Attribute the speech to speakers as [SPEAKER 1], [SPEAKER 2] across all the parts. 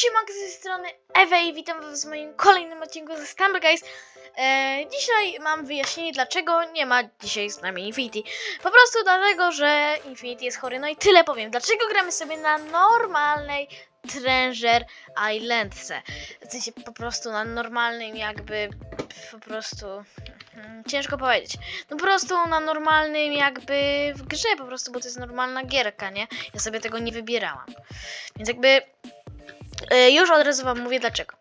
[SPEAKER 1] siemanko z tej strony Ewa i witam was w moim kolejnym odcinku ze Stumble Guys. E, dzisiaj mam wyjaśnienie, dlaczego nie ma dzisiaj z nami Infinity. Po prostu dlatego, że Infinity jest chory. No i tyle powiem. Dlaczego gramy sobie na normalnej Treasure Islandce? W sensie po prostu na normalnym jakby po prostu... hmm, Ciężko powiedzieć. No po prostu na normalnym jakby w grze po prostu, bo to jest normalna gierka, nie? Ja sobie tego nie wybierałam. Więc jakby Już od razu wam mówię dlaczego.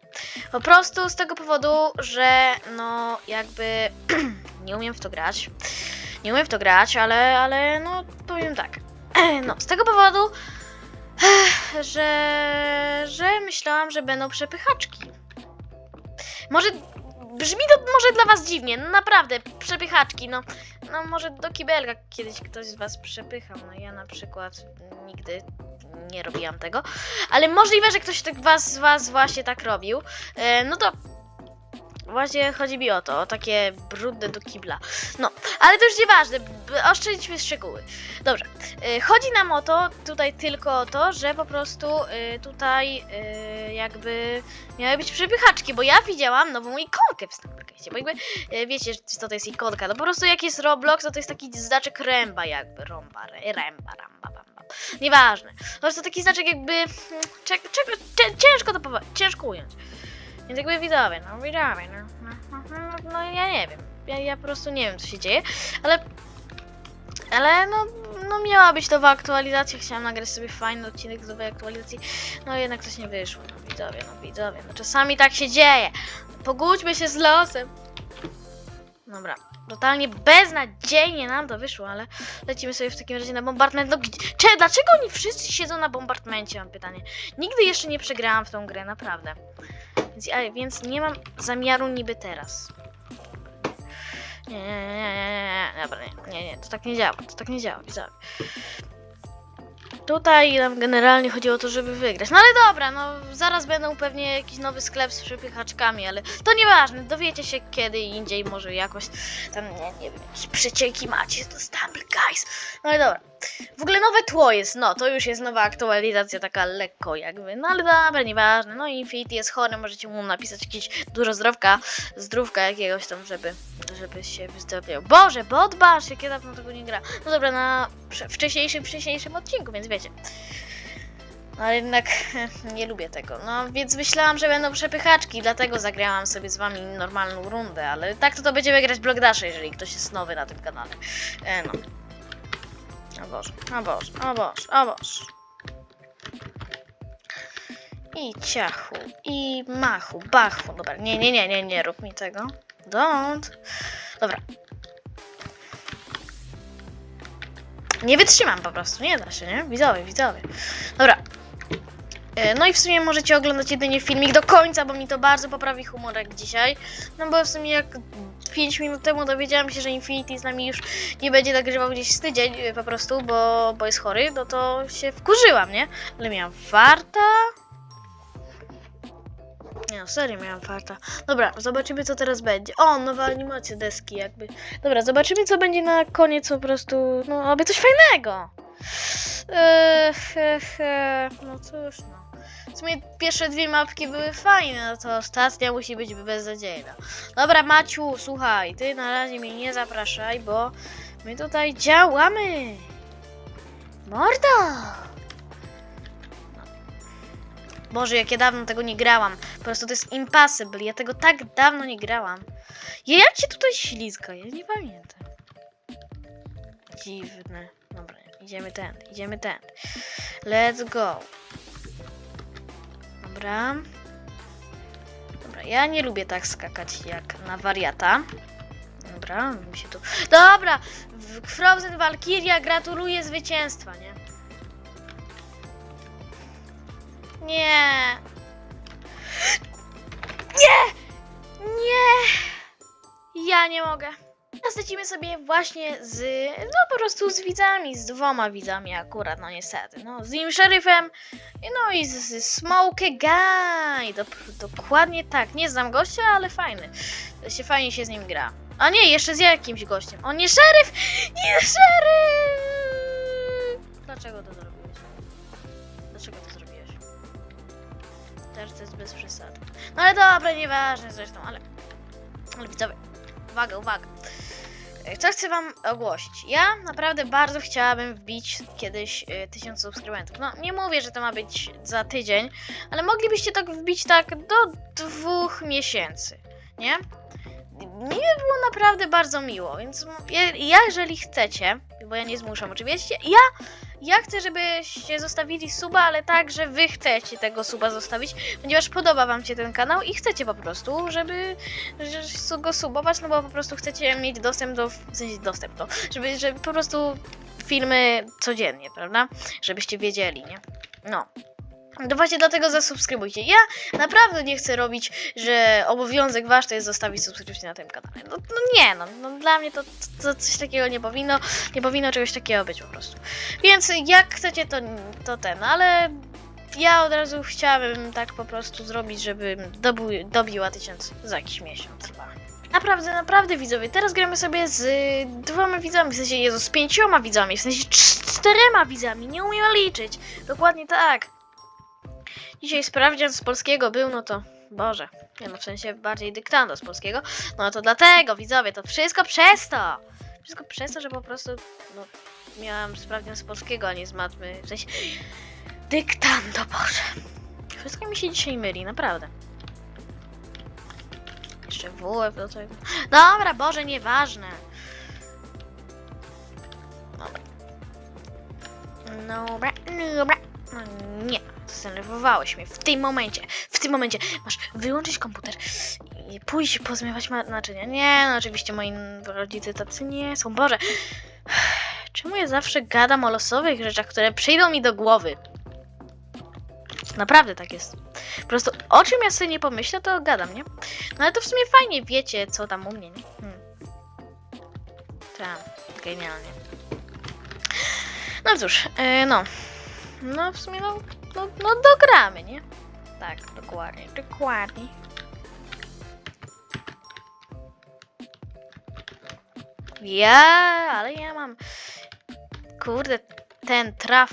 [SPEAKER 1] Po prostu z tego powodu, że no jakby nie umiem w to grać. Nie umiem w to grać, ale, ale no powiem tak. No, z tego powodu, że, że myślałam, że będą przepychaczki. Może brzmi to może dla was dziwnie, no naprawdę, przepychaczki, no, no może do kibelka kiedyś ktoś z was przepychał, no ja na przykład nigdy nie robiłam tego, ale możliwe, że ktoś tak was, z was właśnie tak robił. E, no to właśnie chodzi mi o to, o takie brudne do kibla. No, ale to już nieważne, oszczędźmy szczegóły. Dobrze, e, chodzi nam o to, tutaj tylko o to, że po prostu e, tutaj e, jakby miały być przepychaczki, bo ja widziałam nową ikonkę w Snapchacie, bo jakby e, wiecie, co to jest ikonka, no po prostu jak jest Roblox, no to jest taki znaczek ręba jakby, rąba, ręba, ramba. Nieważne. Po prostu taki znaczek jakby, ciężko to powa- ciężko ująć. Więc jakby widzowie, no widzowie, no, no, no, no, no ja nie wiem, ja, ja po prostu nie wiem co się dzieje, ale ale no, no miała być nowa aktualizacja, chciałam nagrać sobie fajny odcinek z nowej aktualizacji, no jednak coś nie wyszło, no widzowie, no widzowie, no czasami tak się dzieje, pogódźmy się z losem. Dobra, totalnie beznadziejnie nam to wyszło, ale lecimy sobie w takim razie na bombardment. No, gdzie- cze, dlaczego oni wszyscy siedzą na bombardmencie, mam pytanie. Nigdy jeszcze nie przegrałam w tą grę, naprawdę. Więc, ja, więc nie mam zamiaru niby teraz. Nie, nie, nie, nie, nie, nie, dobra, nie, nie, nie, to tak nie działa, to tak nie działa, widzowie. Tutaj nam generalnie chodzi o to, żeby wygrać. No ale dobra, no zaraz będą pewnie jakiś nowy sklep z przepychaczkami, ale to nieważne, dowiecie się kiedy indziej, może jakoś tam, nie, nie wiem, jakieś przecieki macie, to Stumble Guys. No ale dobra. W ogóle nowe tło jest, no to już jest nowa aktualizacja, taka lekko jakby, no ale dobra, nieważne. No Infinity jest chory, możecie mu napisać jakieś dużo zdrowka, zdrówka jakiegoś tam, żeby, żeby się wyzdrowiał. Boże, bodbasz, jak ja dawno tego nie gra. No dobra, na wcze- wcześniejszym, wcześniejszym odcinku, więc wiecie. No ale jednak nie lubię tego. No więc myślałam, że będą przepychaczki, dlatego zagrałam sobie z wami normalną rundę, ale tak to to będziemy grać Block jeżeli ktoś jest nowy na tym kanale. E, no. O Boże, o Boże, o Boże, o Boże. I ciachu, i machu, bachu. Dobra, nie, nie, nie, nie, nie rób mi tego. Don't. Dobra. Nie wytrzymam po prostu, nie da się, nie? Widzowie, widzowie. Dobra. E, No i w sumie możecie oglądać jedynie filmik do końca, bo mi to bardzo poprawi humorek dzisiaj. No bo w sumie jak 5 minut temu dowiedziałam się, że Infinity z nami już nie będzie nagrywał gdzieś z tydzień e, po prostu, bo, bo jest chory, no to się wkurzyłam, nie? Ale miałam farta. Nie no, serio miałam farta. Dobra, zobaczymy co teraz będzie. O, nowa animacja deski jakby. Dobra, zobaczymy co będzie na koniec po prostu, no aby coś fajnego. Eee, he, he. No cóż no. W sumie pierwsze dwie mapki były fajne, no to ostatnia musi być beznadziejna. Dobra, Maciu, słuchaj, ty na razie mnie nie zapraszaj, bo my tutaj działamy. Mordo! Boże, jak ja dawno tego nie grałam. Po prostu to jest impossible. Ja tego tak dawno nie grałam. Ja jak się tutaj ślizga? Ja nie pamiętam. Dziwne. Dobra, idziemy ten, idziemy ten. Let's go. Dobra. Dobra, ja nie lubię tak skakać jak na wariata. Dobra, mi się tu... Dobra! Frozen Valkyria gratuluję zwycięstwa, nie? Nie! Nie! Nie! Ja nie mogę. Lecimy sobie właśnie z, no po prostu z widzami, z dwoma widzami akurat, no niestety. No, z nim szeryfem, no i z, z Smoke Guy. Dokładnie tak. Nie znam gościa, ale fajny. Się fajnie się z nim gra. A nie, jeszcze z jakimś gościem. On nie szeryf! Nie szeryf! Dlaczego to zrobiłeś? Dlaczego to zrobiłeś? też to jest bez przesady. No ale dobra, nieważne zresztą, ale... Ale widzowie, uwaga, uwaga. Co chcę wam ogłosić? Ja naprawdę bardzo chciałabym wbić kiedyś e, 1000 subskrybentów. No, nie mówię, że to ma być za tydzień, ale moglibyście tak wbić tak do dwóch miesięcy, nie? Mi by było naprawdę bardzo miło, więc ja, jeżeli chcecie, bo ja nie zmuszam oczywiście, ja, ja chcę, żebyście zostawili suba, ale tak, że wy chcecie tego suba zostawić, ponieważ podoba wam się ten kanał i chcecie po prostu, żeby, że- go subować, no bo po prostu chcecie mieć dostęp do, w sensie dostęp do, żeby, żeby po prostu filmy codziennie, prawda? Żebyście wiedzieli, nie? No. No właśnie dlatego zasubskrybujcie. Ja naprawdę nie chcę robić, że obowiązek wasz to jest zostawić subskrypcję na tym kanale. No, no nie, no, no dla mnie to, to coś takiego nie powinno, nie powinno czegoś takiego być po prostu. Więc jak chcecie to, to ten, ale ja od razu chciałabym tak po prostu zrobić, żebym dobił, dobiła tysiąc za jakiś miesiąc chyba. Naprawdę, naprawdę widzowie, teraz gramy sobie z y, dwoma widzami, w sensie Jezu, z pięcioma widzami, w sensie cz- czterema widzami, nie umiem liczyć. Dokładnie tak. Dzisiaj sprawdzian z polskiego był, no to Boże, nie no w sensie bardziej dyktando z polskiego. No to dlatego, widzowie, to wszystko przez to. Wszystko przez to, że po prostu, no, miałam sprawdzian z polskiego, a nie z matmy. W sensie dyktando, Boże. Wszystko mi się dzisiaj myli, naprawdę. Jeszcze WF do tego. Dobra, Boże, nieważne. Dobra. Dobra, dobra. Nie, zdenerwowałeś mnie w tym momencie. W tym momencie masz wyłączyć komputer i pójść pozmywać naczynia. Nie, no oczywiście moi rodzice tacy nie są. Boże, czemu ja zawsze gadam o losowych rzeczach, które przyjdą mi do głowy? Naprawdę tak jest. Po prostu o czym ja sobie nie pomyślę, to gadam, nie? No ale to w sumie fajnie wiecie, co tam u mnie, nie? Hmm. Tak, genialnie. No cóż, yy, no. No w sumie no, no, no dogramy, nie? Tak, dokładnie, dokładnie. Ja, ale ja mam. Kurde, ten traf.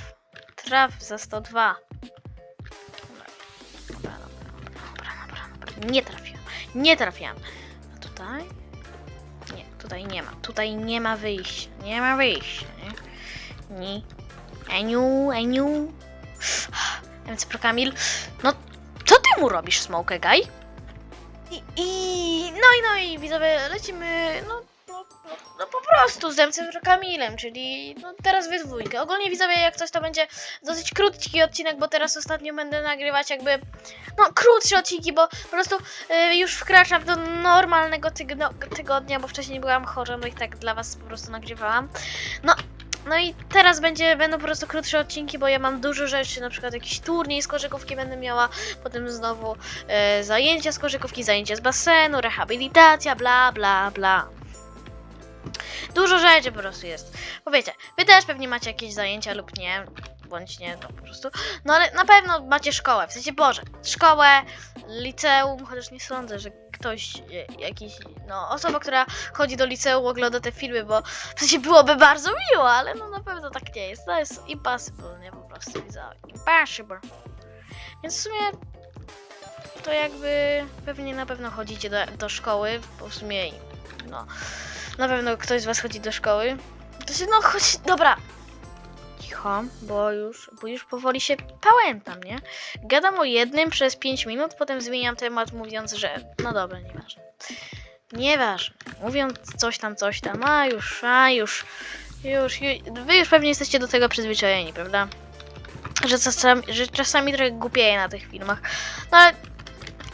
[SPEAKER 1] Traf za 102. Dobra, dobra, dobra, dobra, dobra. Nie trafiłam. Nie trafiłam. A tutaj? Nie, tutaj nie ma. Tutaj nie ma wyjścia. Nie ma wyjścia? Nie. Eniu, Eniu. Więc pro Kamil. No, co ty mu robisz, Smoke Guy? I, i no i no i widzowie, lecimy, no, no, no, no po prostu z Demcem pro Kamilem, czyli no teraz wy dwójkę. Ogólnie widzowie, jak coś to będzie dosyć krótki odcinek, bo teraz ostatnio będę nagrywać jakby, no krótsze odcinki, bo po prostu y, już wkraczam do normalnego tygodnia, bo wcześniej byłam chora, no i tak dla was po prostu nagrywałam. No, no i teraz będzie, będą po prostu krótsze odcinki, bo ja mam dużo rzeczy, na przykład jakiś turniej z korzykówki będę miała, potem znowu e, zajęcia z korzykówki, zajęcia z basenu, rehabilitacja, bla bla bla. Dużo rzeczy po prostu jest. Bo wiecie, wy też pewnie macie jakieś zajęcia lub nie, bądź nie, no po prostu. No ale na pewno macie szkołę, w sensie Boże, szkołę, liceum, chociaż nie sądzę, że ktoś, e, jakiś, no osoba, która chodzi do liceum, ogląda te filmy, bo w sensie byłoby bardzo miło, ale no na pewno tak nie jest. To jest impossible, nie po prostu widzowie. Impossible. Więc w sumie to jakby pewnie na pewno chodzicie do, do szkoły, bo w sumie no na pewno ktoś z was chodzi do szkoły. To się no chodź, dobra. Cicho, bo już, bo już powoli się pałętam, nie? Gadam o jednym przez 5 minut, potem zmieniam temat mówiąc, że no dobra, nieważne. Nieważne. Mówiąc coś tam, coś tam, a już, a już, już, ju- wy już pewnie jesteście do tego przyzwyczajeni, prawda? Że czasami, że czasami trochę głupieję na tych filmach. No ale,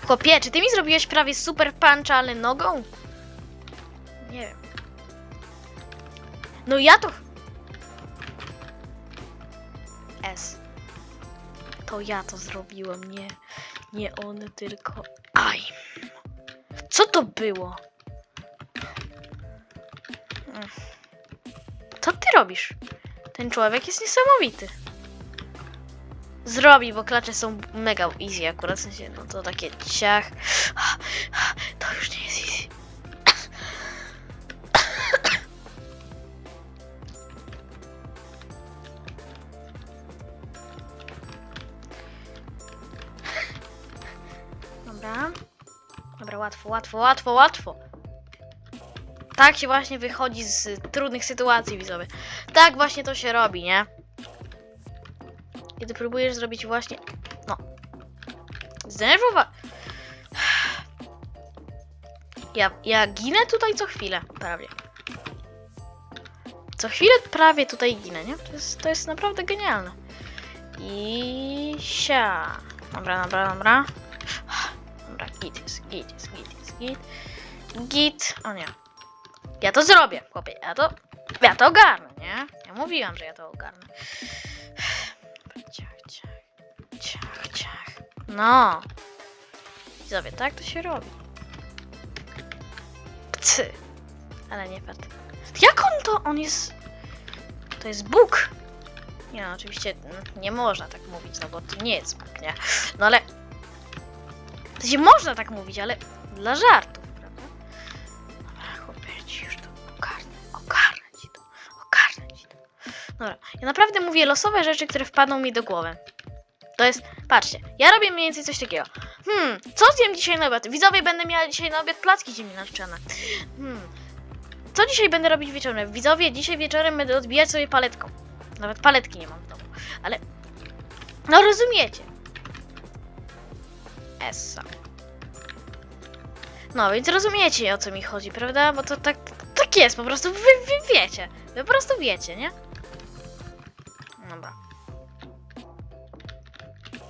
[SPEAKER 1] chłopie, czy ty mi zrobiłeś prawie super puncha, ale nogą? Nie wiem. No ja to... To ja to zrobiłem, nie, nie on, tylko... Aj. Co to było? Mm. Co ty robisz? Ten człowiek jest niesamowity. Zrobi, bo klacze są mega easy akurat, w sensie, no to takie ciach. Łatwo, łatwo, łatwo, łatwo. Tak się właśnie wychodzi z trudnych sytuacji, widzowie. Tak właśnie to się robi, nie? Kiedy próbujesz zrobić właśnie... No. Zdenerwowa... Ja, ja ginę tutaj co chwilę, prawie. Co chwilę prawie tutaj ginę, nie? To jest, to jest naprawdę genialne. I sia. Dobra, dobra, dobra. Dobra, git jest, git jest, git git. Git. O nie. Ja to zrobię, chłopie. Ja to. Ja to ogarnę, nie? Ja mówiłam, że ja to ogarnę. Ciach, ciach. Ciach, ciach. No. Widzowie, tak to się robi. Psy. Ale nie fakt. Jak on to? On jest. To jest Bóg. Nie no, oczywiście nie można tak mówić, no bo to nie jest Bóg, nie? No ale. To się można tak mówić, ale dla żartów, prawda? Dobra, chłopie, ci już to ogarnę, ogarnę ci to, ogarnę ci to. Dobra, ja naprawdę mówię losowe rzeczy, które wpadną mi do głowy. To jest, patrzcie, ja robię mniej więcej coś takiego. Hmm, co zjem dzisiaj na obiad? Widzowie, będę miała dzisiaj na obiad placki ziemniaczane. Hmm, co dzisiaj będę robić wieczorem? Widzowie, dzisiaj wieczorem będę odbijać sobie paletką. Nawet paletki nie mam w domu, ale... No rozumiecie. Essa. No, więc rozumiecie o co mi chodzi, prawda? Bo to tak, tak jest, po prostu wy, wy wiecie. Wy po prostu wiecie, nie? Dobra.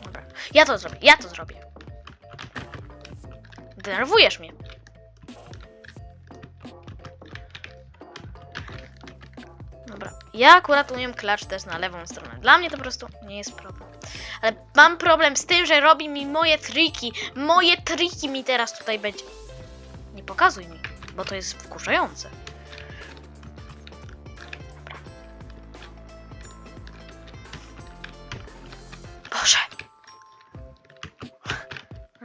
[SPEAKER 1] Dobra. Ja to zrobię, ja to zrobię. Denerwujesz mnie. Dobra. Ja akurat umiem klacz też na lewą stronę. Dla mnie to po prostu nie jest problem. Ale mam problem z tym, że robi mi moje triki. Moje triki mi teraz tutaj będzie. Nie pokazuj mi, bo to jest wkurzające. Boże.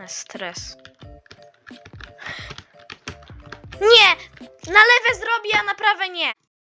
[SPEAKER 1] Stres. Nie! Na lewe zrobię, a na prawe nie.